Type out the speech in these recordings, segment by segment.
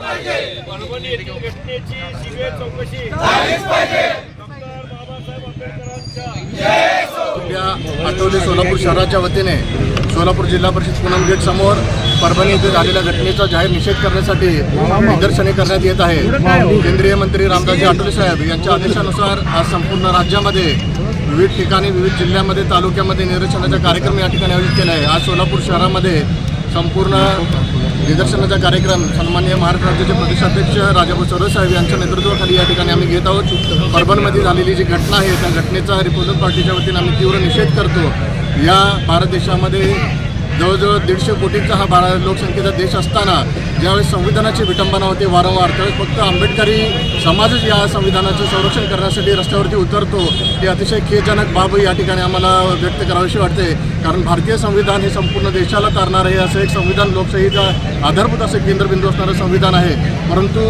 येथील घटनेची सीबीआय चौकशी. डॉक्टर बाबासाहेब आंबेडकरांच्या. उद्या आठवले सोलापूर शहराच्या वतीने सोलापूर जिल्हा परिषद पूनम गेट समोर परभणी येथे झालेल्या घटनेचा जाहीर निषेध करण्यासाठी निदर्शने करण्यात येत आहे. केंद्रीय मंत्री रामदासजी आठवले साहेब यांच्या आदेशानुसार आज संपूर्ण राज्यामध्ये विविध ठिकाणी विविध जिल्ह्यामध्ये तालुक्यामध्ये निदर्शनाचा कार्यक्रम या ठिकाणी आयोजित केला आहे. आज सोलापूर शहरामध्ये संपूर्ण निदर्शनाचा कार्यक्रम सन्मान्य महाराष्ट्र राज्याचे प्रदेशाध्यक्ष राजाभाऊ चौरसाहेब यांच्या नेतृत्वाखाली या ठिकाणी आम्ही घेत आहोत. परभणमध्ये झालेली जी घटना आहे त्या घटनेचा रिपब्लिकन पार्टीच्या वतीने आम्ही तीव्र निषेध करतो. या भारत देशामध्ये जवळजवळ दीडशे कोटींचा हा भारत लोकसंख्येचा देश असताना ज्यावेळेस संविधानाची विटंबना होते वारंवार त्यावेळेस फक्त आंबेडकरी समाजच या संविधानाचं संरक्षण करण्यासाठी रस्त्यावरती उतरतो ही अतिशय खेदजनक बाब या ठिकाणी आम्हाला व्यक्त करावीशी वाटते. कारण भारतीय संविधान हे संपूर्ण देशाला तारणार आहे असं एक संविधान लोकशाहीचा आधारभूत असं केंद्रबिंदू असणारं संविधान आहे. परंतु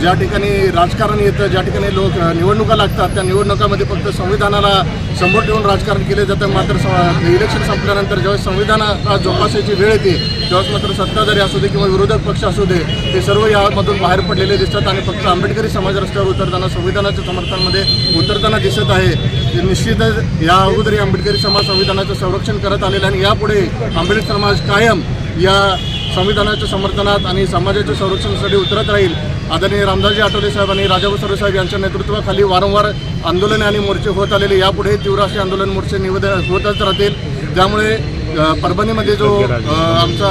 ज्या ठिकाणी राजकारण येतं ज्या ठिकाणी लोक निवडणुका लागतात त्या निवडणुकामध्ये फक्त संविधानाला समोर ठेवून राजकारण केले जातं मात्र स- इलेक्शन संपल्यानंतर ज्यावेळेस जो जोपासायची वेळ येते तेव्हाच मात्र सत्ताधारी असू दे किंवा विरोधक पक्ष असू दे ते सर्व यामधून बाहेर पडलेले दिसतात आणि फक्त आंबेडकरी समाज रस्त्यावर उतरताना संविधानाच्या समर्थनामध्ये उतरताना दिसत आहे. निश्चितच या अगोदरी आंबेडकरी समाज संविधानाचं संरक्षण करत आलेलं आणि यापुढे आंबेडकर समाज कायम या संविधानाच्या समर्थनात आणि समाजाच्या संरक्षणासाठी उतरत राहील. आदरणीय रामदासजी आठवले साहेब आणि राजाभाऊ सरवे साहेब यांच्या नेतृत्वाखाली वारंवार आंदोलने आणि मोर्चे होत आलेले यापुढे तीव्र असे आंदोलन मोर्चे निवेद होतच राहतील. त्यामुळे परभणीमध्ये जो आमचा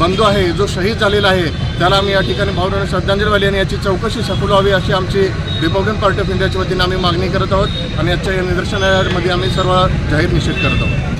बंधू आहे जो शहीद झालेला आहे त्याला आम्ही या ठिकाणी भावना श्रद्धांजली वाहिली आणि याची चौकशी सखोल व्हावी अशी आमची रिपब्लिकन पार्टी ऑफ इंडियाच्या वतीने आम्ही मागणी करत आहोत आणि आजच्या या निदर्शनामध्ये आम्ही सर्व जाहीर निषेध करत आहोत.